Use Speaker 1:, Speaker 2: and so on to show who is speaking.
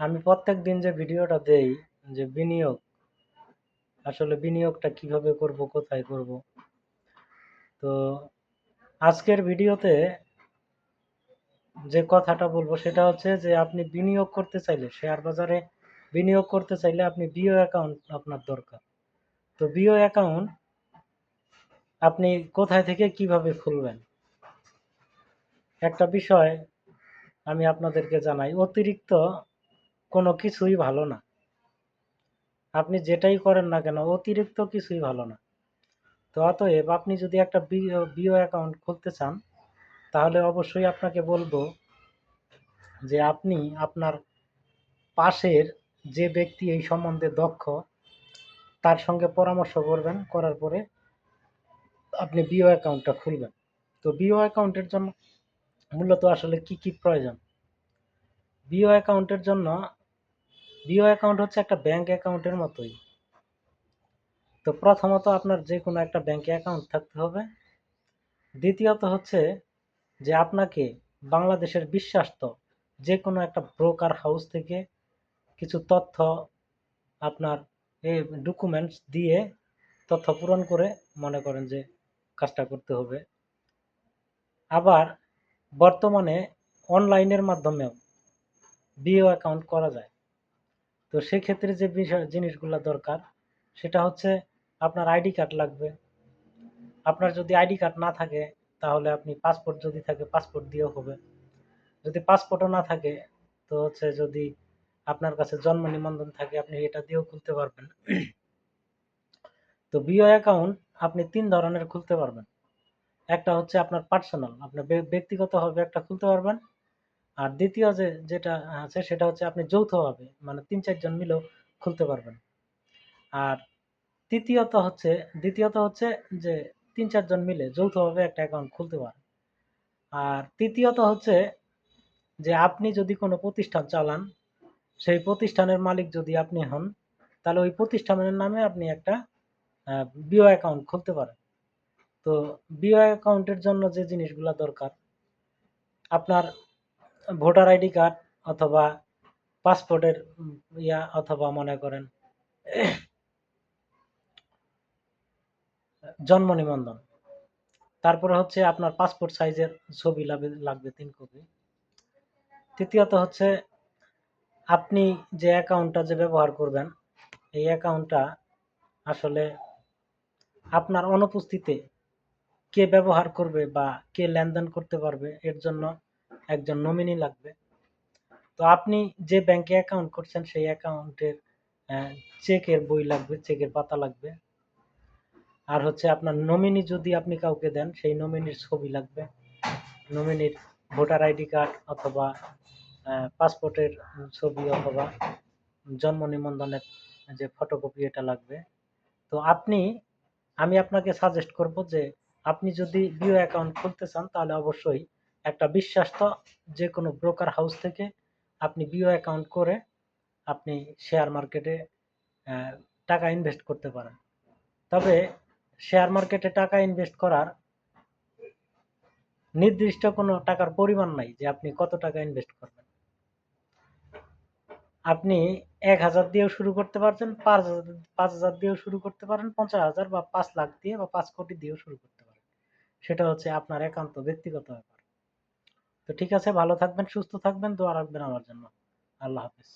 Speaker 1: আমি প্রত্যেক দিন যে ভিডিওটা দেই, যে বিনিয়োগ, আসলে বিনিয়োগটা কীভাবে করব, কোথায় করব? তো আজকের ভিডিওতে যে কথাটা বলব সেটা হচ্ছে যে আপনি বিনিয়োগ করতে চাইলে, শেয়ার বাজারে বিনিয়োগ করতে চাইলে আপনি বিও অ্যাকাউন্ট আপনার দরকার। তো বিও অ্যাকাউন্ট আপনি কোথায় থেকে কীভাবে খুলবেন? একটা বিষয় আমি আপনাদেরকে জানাই, অতিরিক্ত কোনো কিছুই ভালো না। আপনি যেটাই করেন না কেন, অতিরিক্ত কিছুই ভালো না। তো অতএব আপনি যদি একটা বিও অ্যাকাউন্ট খুলতে চান, তাহলে অবশ্যই আপনাকে বলব যে আপনি আপনার পাশের যে ব্যক্তি এই সম্বন্ধে দক্ষ, তার সঙ্গে পরামর্শ করবেন, করার পরে আপনি বিও অ্যাকাউন্টটা খুলবেন। তো বিও অ্যাকাউন্টের জন্য মূলত আসলে কি কি প্রয়োজন? বিও অ্যাকাউন্টের জন্য বিও অ্যাকাউন্ট হচ্ছে একটা ব্যাংক অ্যাকাউন্টের মতোই। তো প্রথমত আপনার যে কোনো একটা ব্যাংকে অ্যাকাউন্ট থাকতে হবে। দ্বিতীয়ত হচ্ছে যে আপনাকে বাংলাদেশের বিশ্বাস্ত যে কোনো একটা ব্রোকার হাউস থেকে কিছু তথ্য আপনার এই ডকুমেন্টস দিয়ে তথ্য পূরণ করে মনে করেন যে কাজটা করতে হবে। আবার বর্তমানে অনলাইনের মাধ্যমেও বিও অ্যাকাউন্ট করা যায়। তো সেক্ষেত্রে যে বিষয়, জিনিসগুলো দরকার, সেটা হচ্ছে আপনার আইডি কার্ড লাগবে। আপনার যদি আইডি কার্ড না থাকে, তাহলে আপনি পাসপোর্ট যদি থাকে, পাসপোর্ট দিয়েও হবে। যদি পাসপোর্টও না থাকে, তো হচ্ছে যদি আপনার কাছে জন্ম নিবন্ধন থাকে, আপনি এটা দিয়েও খুলতে পারবেন। তো বিও অ্যাকাউন্ট আপনি তিন ধরনের খুলতে পারবেন। একটা হচ্ছে আপনার পার্সোনাল আপনার ব্য- ব্যক্তিগতভাবে একটা খুলতে পারবেন। আর দ্বিতীয় যে, যেটা আছে সেটা হচ্ছে আপনি যৌথভাবে মানে তিন চারজন মিলেও খুলতে পারবেন। আর তৃতীয়ত হচ্ছে, দ্বিতীয়ত হচ্ছে যে তিন চারজন মিলে যৌথভাবে একটা অ্যাকাউন্ট খুলতে পারেন। আর তৃতীয়ত হচ্ছে যে আপনি যদি কোনো প্রতিষ্ঠান চালান, সেই প্রতিষ্ঠানের মালিক যদি আপনি হন, তাহলে ওই প্রতিষ্ঠানের নামে আপনি একটা বিও অ্যাকাউন্ট খুলতে পারেন। তো বিও অ্যাকাউন্টের জন্য যে জিনিসগুলো দরকার, আপনার ভোটার আইডি কার্ড অথবা পাসপোর্টের ইয়া অথবা মনে করেন জন্ম নিবন্ধন। তারপরে হচ্ছে আপনার পাসপোর্ট সাইজের ছবি লাগবে লাগবে তিন কপি। তৃতীয়ত হচ্ছে আপনি যে অ্যাকাউন্টটা যে ব্যবহার করবেন, এই অ্যাকাউন্টটা আসলে আপনার অনুপস্থিতিতে কে ব্যবহার করবে বা কে লেনদেন করতে পারবে, এর জন্য একজন নমিনি লাগবে। তো আপনি যে ব্যাংকে অ্যাকাউন্ট করছেন, সেই অ্যাকাউন্টের চেকের বই লাগবে চেকের পাতা লাগবে। আর হচ্ছে আপনার নমিনি যদি আপনি কাউকে দেন, সেই নমিনির ছবি লাগবে। নমিনির ভোটার আইডি কার্ড অথবা পাসপোর্টের ছবি অথবা জন্ম নিবন্ধনের যে ফটোকপি এটা লাগবে। তো আপনি, আমি আপনাকে সাজেস্ট করব যে আপনি যদি বিও অ্যাকাউন্ট খুলতে চান, তাহলে অবশ্যই একটা বিশ্বাস্ত যে কোনো ব্রোকার হাউস থেকে আপনি বিও অ্যাকাউন্ট করে আপনি শেয়ার মার্কেটে টাকা ইনভেস্ট করতে পারেন। তবে শেয়ার মার্কেটে টাকা ইনভেস্ট করার নির্দিষ্ট কোনো টাকার পরিমাণ নাই যে আপনি কত টাকা ইনভেস্ট করবেন। আপনি এক হাজার দিয়েও শুরু করতে পারছেন, পাঁচ হাজার পাঁচ হাজার দিয়েও শুরু করতে পারেন, পঞ্চাশ হাজার বা পাঁচ লাখ দিয়ে বা পাঁচ কোটি দিয়েও শুরু করতে পারেন। সেটা হচ্ছে আপনার একান্ত ব্যক্তিগত ব্যাপার। তো ঠিক আছে ভালো থাকবেন সুস্থ থাকবেন দোয়া রাখবেন আমার জন্য। আল্লাহ হাফিজ।